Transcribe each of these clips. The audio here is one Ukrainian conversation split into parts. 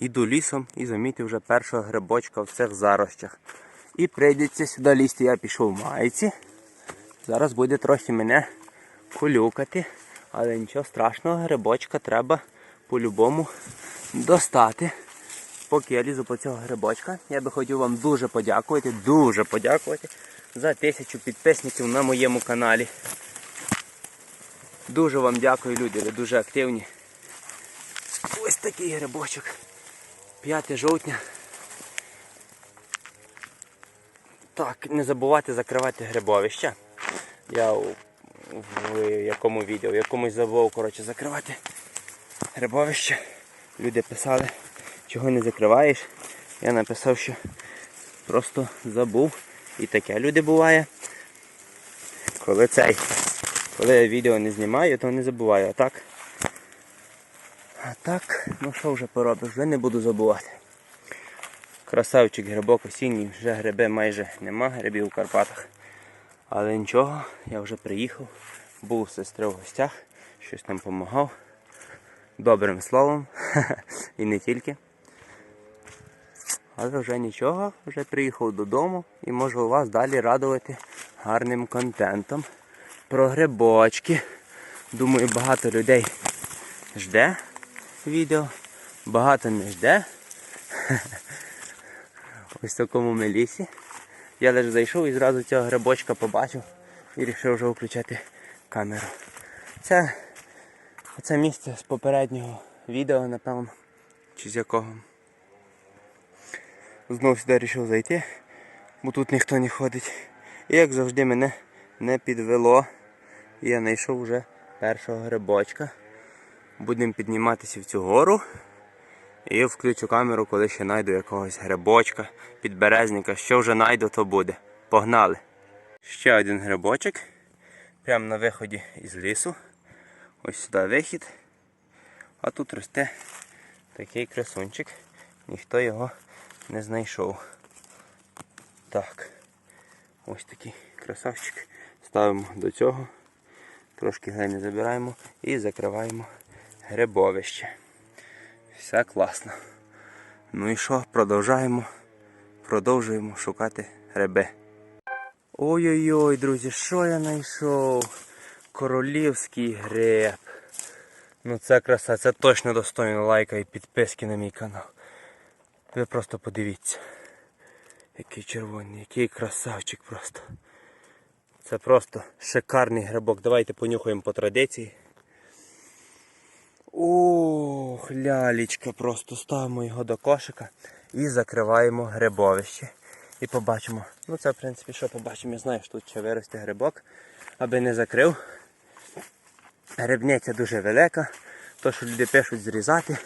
Іду лісом і замітив вже першого грибочка в цих зарощах. І прийдеться сюди лізти. Я пішов в майці. Зараз буде трохи мене колюкати, але нічого страшного, грибочка треба по-любому достати. Поки я лізу по цього грибочка, я би хотів вам дуже подякувати, дуже подякувати за тисячу підписників на моєму каналі. Дуже вам дякую, люди, ви дуже активні. Ось такий грибочок. 5 жовтня. Так, не забувайте закривати грибовище. Я у- в якому відео, в якомусь забув, коротше, закривати грибовище. Люди писали, чого не закриваєш. Я написав, що просто забув. І таке люди буває. Коли цей, коли я відео не знімаю, то не забуваю. А так. Так, ну що вже поробиш, вже не буду забувати. Красавчик грибок осінній, вже гриби майже нема, грибів у Карпатах. Але нічого, я вже приїхав, був у сестри в гостях, щось нам допомагав. Добрим словом. І не тільки. Але вже нічого, вже приїхав додому і можу вас далі радувати гарним контентом про грибочки. Думаю, багато людей жде відео, багато не жде. Ось в такому ми лісі. Я лише зайшов і зразу цього грибочка побачив і вирішив вже включати камеру. Це, це місце з попереднього відео, напевно, чи з якого. Знову сюди вирішив зайти, бо тут ніхто не ходить. І як завжди мене не підвело. Я знайшов вже першого грибочка. Будемо підніматися в цю гору. І включу камеру, коли ще знайду якогось грибочка, підберезника. Що вже знайду, то буде. Погнали! Ще один грибочок. Прямо на виході із лісу. Ось сюди вихід. А тут росте такий красунчик. Ніхто його не знайшов. Так. Ось такий красавчик. Ставимо до цього. Трошки глини забираємо і закриваємо грибовище. Все класно. Ну і що, продовжаємо, продовжуємо шукати гриби. Ой-ой-ой, друзі, що я знайшов? Королівський гриб. Ну це краса, це точно достойно лайка і підписки на мій канал. Ви просто подивіться. Який червоний, який красавчик просто. Це просто шикарний грибок. Давайте понюхаємо по традиції. Ох, лялечка, просто ставимо його до кошика і закриваємо грибовище. І побачимо. Ну це в принципі що побачимо. Я знаю, що тут ще виросте грибок, аби не закрив. Грибниця дуже велика. То, що люди пишуть зрізати,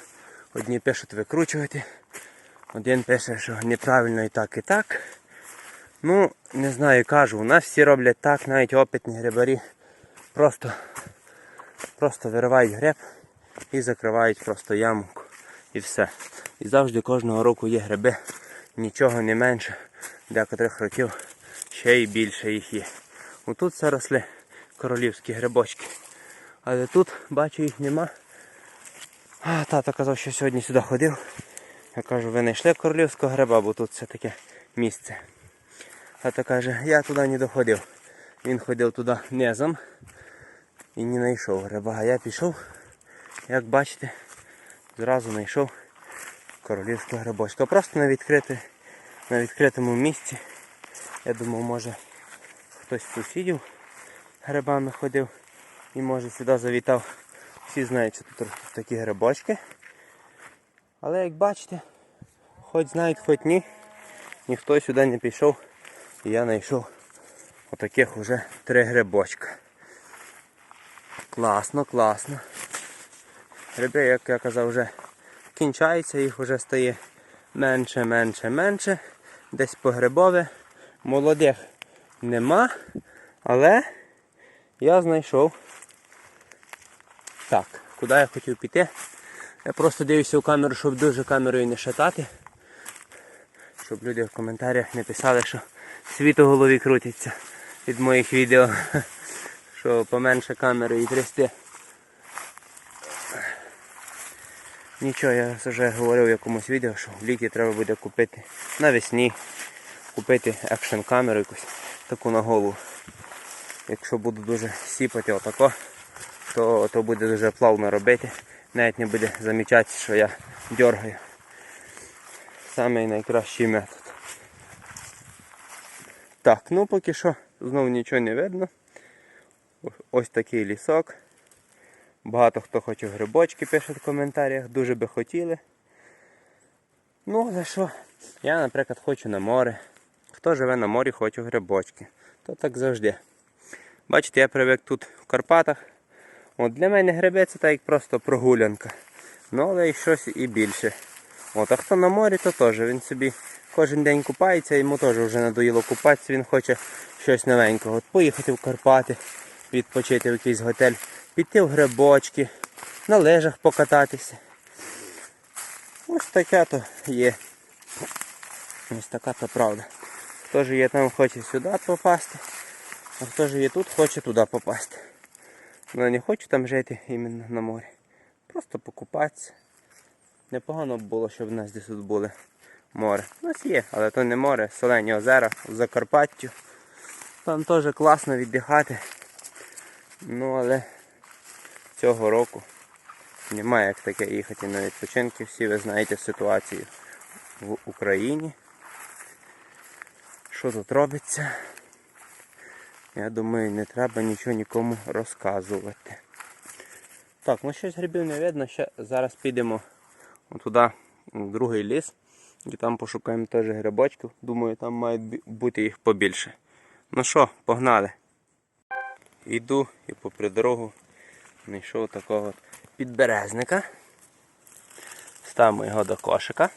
одні пишуть викручувати. Один пише, що неправильно і так, і так. Ну, не знаю, кажу, у нас всі роблять так, навіть опитні грибарі. Просто, просто виривають гриб і закривають просто ямку. І все. І завжди кожного року є гриби, нічого не менше. Декотрих років ще й більше їх є. Отут це росли королівські грибочки. Але тут, бачу, їх нема. А, тато казав, що сьогодні сюди ходив. Я кажу, ви не йшли королівського гриба, бо тут все таке місце. Тато каже, я туди не доходив. Він ходив туди низом і не знайшов гриба. А я пішов, як бачите, зразу знайшов королівського грибочка. Просто на, відкрите, на відкритому місці. Я думав, може хтось з сусідів грибами ходив і може сюди завітав. Всі знають, що тут такі грибочки. Але як бачите, хоч знають, хоч ні, ніхто сюди не пішов. І я знайшов отаких уже три грибочка. Класно, класно. Гриби, як я казав, вже кінчаються, їх вже стає менше, менше, менше. Десь по грибове. Молодих нема, але я знайшов. Так, куди я хотів піти? Я просто дивлюся в камеру, щоб дуже камерою не шатати. Щоб люди в коментарях не писали, що світ у голові крутиться від моїх відео. Що поменше камери і трясти. Нічого, я вже говорив в якомусь відео, що в літі треба буде купити навесні, купити екшн камеру якусь таку на голову. Якщо буду дуже сіпати отако, то, то буде дуже плавно робити. Навіть не буде замічати, що я дергаю. Самий найкращий метод. Так, ну поки що знову нічого не видно. Ось такий лісок. Багато хто хоче грибочки, пише в коментарях, дуже би хотіли. Ну, за що? Я, наприклад, хочу на море. Хто живе на морі, хоче грибочки. То так завжди. Бачите, я привик тут в Карпатах. От для мене гриби це так як просто прогулянка. Ну, але і щось і більше. От, а хто на морі, то теж він собі кожен день купається, йому теж вже надоїло купатися, він хоче щось новенького. От поїхати в Карпати, відпочити в якийсь готель, піти в грибочки, на лежах покататися. Ось таке то є. Ось така то правда. Хто ж є там, хоче сюди попасти, а хто ж є тут, хоче туди попасти. Ну не хочу там жити іменно на морі. Просто покупатися. Непогано б було, щоб в нас десь тут були море. У нас є, але то не море, солені озера в Закарпаттю. Там теж класно віддихати. Ну але цього року немає як таке їхати на відпочинки. Всі ви знаєте ситуацію в Україні. Що тут робиться? Я думаю, не треба нічого нікому розказувати. Так, ну щось грибів не видно, ще зараз підемо туди, в другий ліс, і там пошукаємо теж грибочків. Думаю, там має бути їх побільше. Ну що, погнали. Йду і попри дорогу знайшов такого підберезника. Ставимо його до кошика.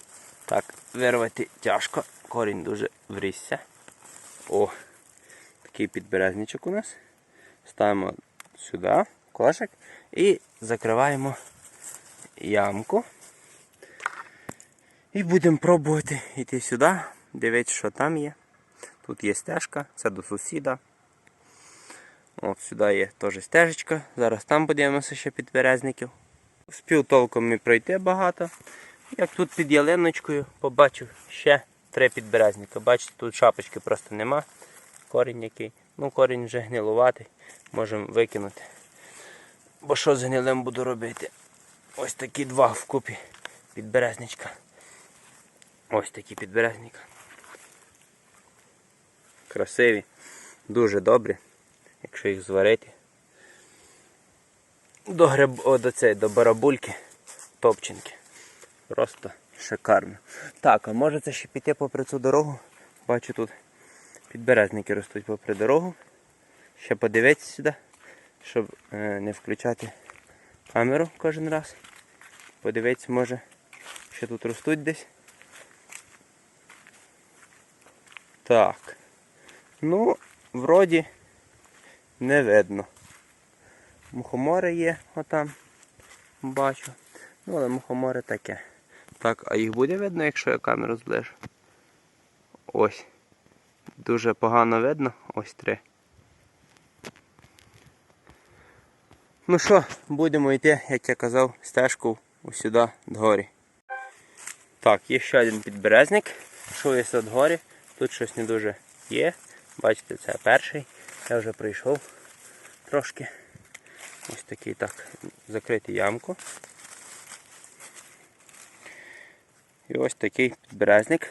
Так, вирвати тяжко, корінь дуже врісся. О, такий підберезничок у нас. Ставимо сюди кошик і закриваємо ямку. І будемо пробувати йти сюди, дивитися, що там є. Тут є стежка, це до сусіда. От сюди є теж стежечка. Зараз там подивимося ще підберезників. Спів толком не пройти багато. Як тут під ялиночкою побачив ще три підберезника. Бачите, тут шапочки просто нема. Корінь який. Ну, корінь вже гнилуватий. Можемо викинути. Бо що з гнилим буду робити? Ось такі два вкупі підберезничка. Ось такі підберезника. Красиві, дуже добрі, якщо їх зварити. До гриб... О, до цієї, до барабульки, топчинки. Просто шикарно. Так, а може це ще піти попри цю дорогу? Бачу тут підберезники ростуть попри дорогу. Ще подивитися сюди, щоб е, не включати камеру кожен раз. Подивитися, може, що тут ростуть десь. Так. Ну, вроді не видно. Мухомори є отам. Бачу. Ну, але мухомори таке. Так, а їх буде видно, якщо я камеру зближу? Ось. Дуже погано видно. Ось три. Ну що, будемо йти, як я казав, стежку сюди дгорі. Так, є ще один підберезник. Що є тут горі. Тут щось не дуже є. Бачите, це перший. Я вже прийшов трошки. Ось такий так, закрити ямку. І ось такий підберезник.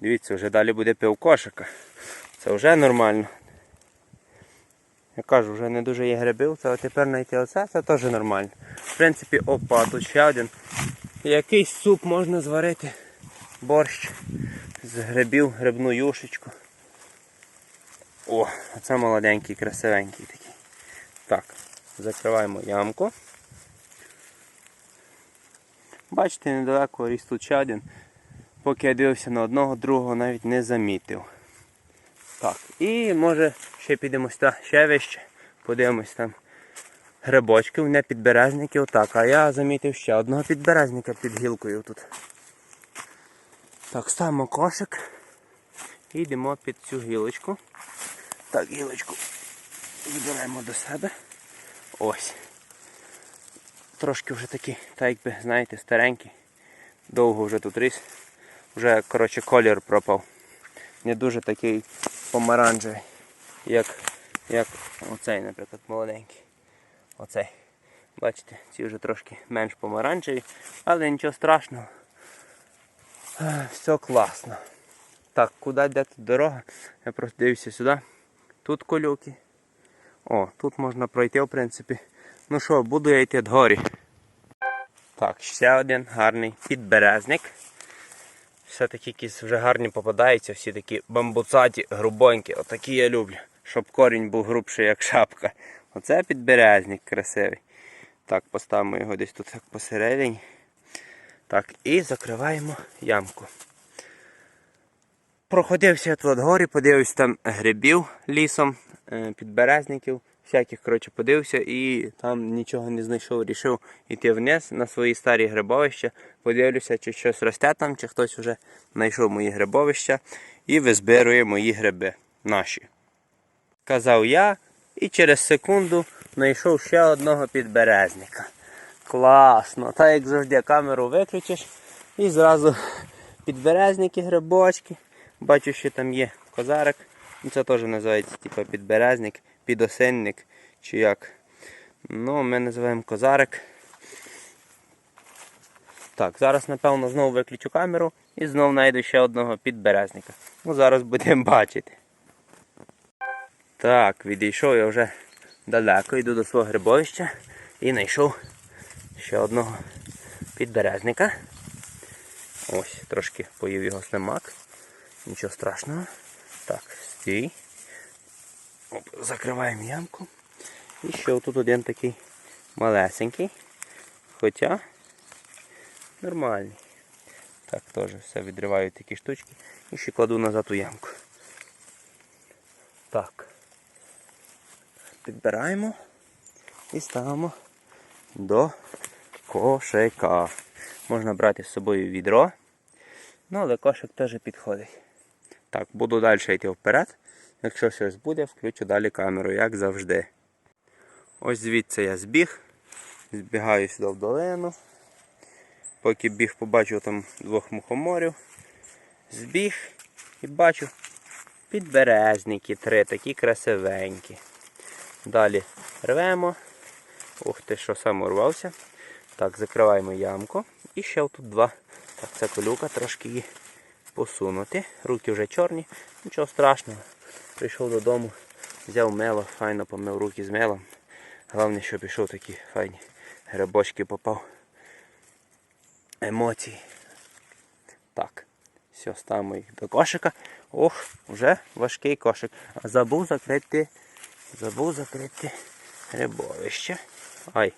Дивіться, вже далі буде півкошика. Це вже нормально. Я кажу, вже не дуже є грибів, це тепер знайти оце, це теж нормально. В принципі, опа, тут ще один. Якийсь суп можна зварити. Борщ з грибів, грибну юшечку. О, оце молоденький, красивенький такий. Так, закриваємо ямку. Бачите, недалеко ріс тут. Поки я дивився на одного, другого навіть не замітив. Так, і може ще підемо сюди ще вище, подивимось там грибочків, не підберезників. Так, а я замітив ще одного підберезника під гілкою тут. Так, ставимо кошик і йдемо під цю гілочку. Так, гілочку відбираємо до себе. Ось. трошки вже такий, так якби, знаєте, старенький. Довго вже тут ріс. Вже, коротше, колір пропав. Не дуже такий помаранчевий, як, як оцей, наприклад, молоденький. Оцей. Бачите, ці вже трошки менш помаранчеві, але нічого страшного. Е, Все класно. Так, куди йде тут дорога? Я просто дивлюся сюди. Тут колюки. О, тут можна пройти, в принципі. Ну що, буду я йти дгорі. Так, ще один гарний підберезник. Все-таки якісь вже гарні попадаються, всі такі бамбуцаті, грубонькі. Отакі я люблю. Щоб корінь був грубший, як шапка. Оце підберезник красивий. Так, поставимо його десь тут так посередині. Так, і закриваємо ямку. Проходився я тут горі, подивився там грибів лісом, е, підберезників, всяких, коротше, подивився і там нічого не знайшов. Рішив йти вниз на свої старі грибовища, подивлюся, чи щось росте там, чи хтось вже знайшов мої грибовища і визбирує мої гриби наші. Казав я і через секунду знайшов ще одного підберезника. Класно! Так як завжди камеру виключиш і зразу підберезники, грибочки. Бачу, що там є козарик. Ну, Це теж називається типу, підберезник, підосинник чи як. Ну, ми називаємо козарик. Так, зараз, напевно, знову виключу камеру і знову знайду ще одного підберезника. Ну, зараз будемо бачити. Так, відійшов я вже далеко, йду до свого грибовища і знайшов ще одного підберезника. Ось, трошки поїв його слимак. Нічого страшного. Так, стій. Оп, закриваємо ямку. І ще отут один такий малесенький. Хоча нормальний. Так, теж все відриваю такі штучки і ще кладу назад у ямку. Так. Підбираємо і ставимо до кошика. Можна брати з собою відро, ну але кошик теж підходить. Так, буду далі йти вперед. Якщо щось буде, включу далі камеру, як завжди. Ось звідси я збіг, збігаю сюди в долину. Поки біг, побачив там двох мухоморів. Збіг і бачу підберезники три, такі красивенькі. Далі рвемо. Ух ти, що сам урвався. Так, закриваємо ямку. І ще тут два. Так, це колюка, трошки її посунути. Руки вже чорні, нічого страшного. Прийшов додому, взяв мело, файно помив руки з мелом. Головне, що пішов такі файні грибочки попав. Емоції. Так, все, ставимо їх до кошика. Ох, вже важкий кошик. А забув закрити. Забув закрити грибовище. Ай,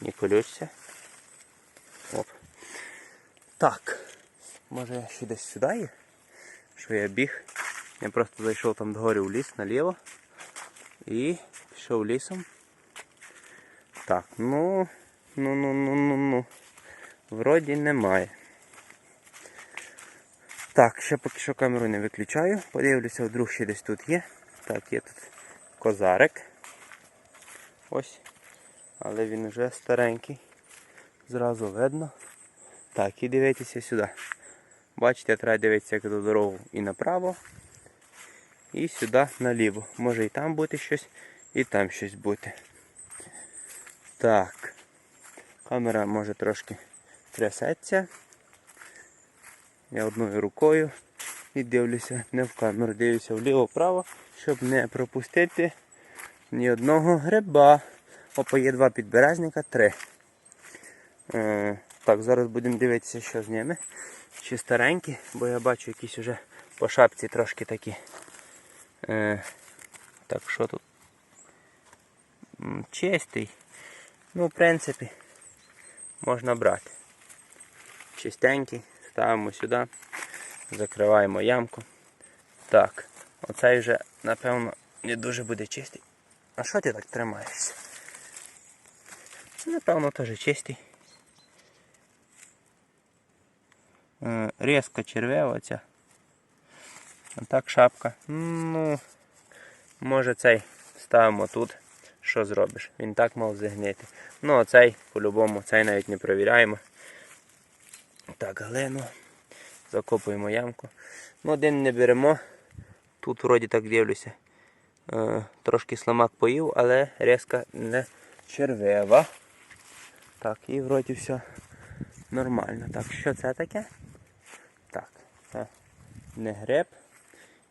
не колючся. Оп. Так. Може ще десь сюди є? Що я біг. Я просто зайшов там догорі в ліс наліво. І пішов лісом. Так, ну, ну, ну, ну, ну, ну. Вроді немає. Так, ще поки що камеру не виключаю. Подивлюся, вдруг ще десь тут є. Так, є тут козарик. Ось. Але він вже старенький. Зразу видно. Так, і дивитися сюди. Бачите, треба дивитися як до дорогу і направо. І сюди наліво. Може і там бути щось, і там щось бути. Так. Камера може трошки трясеться. Я одною рукою і дивлюся не в камеру, дивлюся вліво-вправо, щоб не пропустити ні одного гриба. Опа, є два підберезника, три. Так, зараз будемо дивитися, що з ними. Чи старенькі, бо я бачу якісь вже по шапці трошки такі. Е, так, що тут? Чистий. Ну, в принципі, можна брати. Чистенький, ставимо сюди, закриваємо ямку. Так, оцей вже, напевно, не дуже буде чистий. А що ти так тримаєшся? Напевно, теж чистий. Е, Різка червева. А так шапка. Ну, може цей ставимо тут, що зробиш? Він так мав загнити. Ну, а цей, по-любому, цей навіть не провіряємо. Так, глину. Закопуємо ямку. Ну, один не беремо. Тут вроді так дивлюся. Е, трошки сламак поїв, але резка не червива. Так, і вроді все нормально. Так, що це таке? Не греб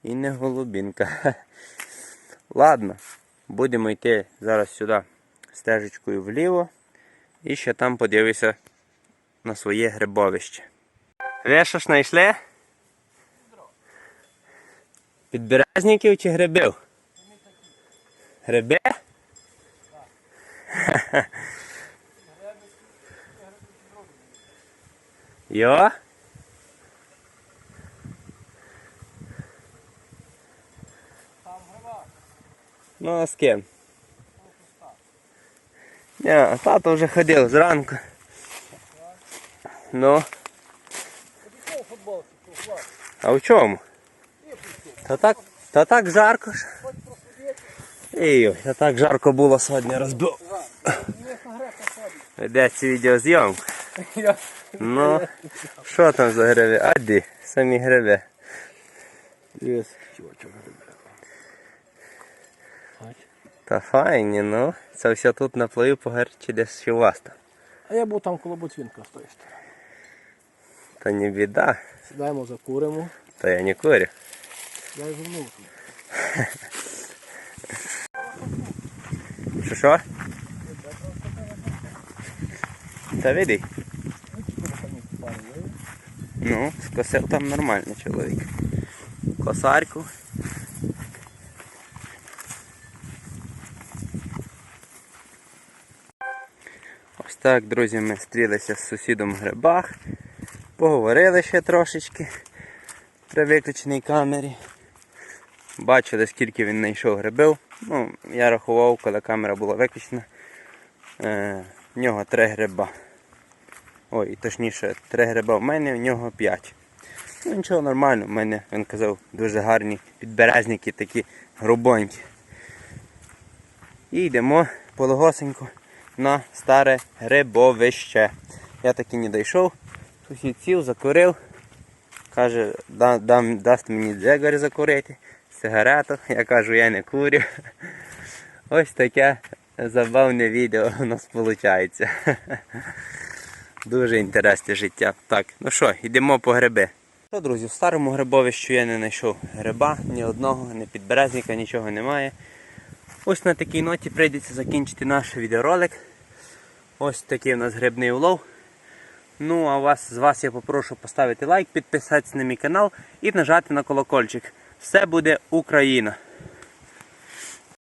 і не голубінка. Ладно, будемо йти зараз сюди стежечкою вліво і ще там подивися на своє грибовище. Ви що ж знайшли? Підберезників чи грибів? Гриби? Йо? Ну, а з ким? Ні, тато вже ходив зранку. Ну. А в чому? Та так, та так жарко ж. Ей, та так жарко було сьогодні розбив. Ведеться відеозйомка. Ну, що там за гриби? А де? Самі гриби. Та файні, ну. Це все тут на плою погар десь ще у вас там. А я був там коло Ботвінка сторони. Та не біда. Сідаємо, закуримо. Та я не курю. Я й вернув. Що що? Та види. Ну, скосив там нормально чоловік. Косарку. Так, друзі, ми стрілися з сусідом грибах. Поговорили ще трошечки при виключеній камері. Бачили, скільки він знайшов грибів. Ну, я рахував, коли камера була виключена. Е, в нього три гриба. Ой, точніше, три гриба в мене, в нього п'ять. Ну нічого нормально, в мене, він казав, дуже гарні підберезники, такі грубонькі. І йдемо пологосенько на старе грибовище. Я таки не дійшов, сусід сів, закурив. Каже, да, дам, дасть мені дзигарь закурити, сигарету. Я кажу, я не курю. Ось таке забавне відео у нас виходить. Дуже інтересне життя. Так, ну що, йдемо по гриби. Що, друзі, в старому грибовищу я не знайшов гриба, ні одного, ні підберезника, нічого немає. Ось на такій ноті прийдеться закінчити наш відеоролик. Ось такий у нас грибний улов. Ну, а вас, з вас я попрошу поставити лайк, підписатися на мій канал і нажати на колокольчик. Все буде Україна!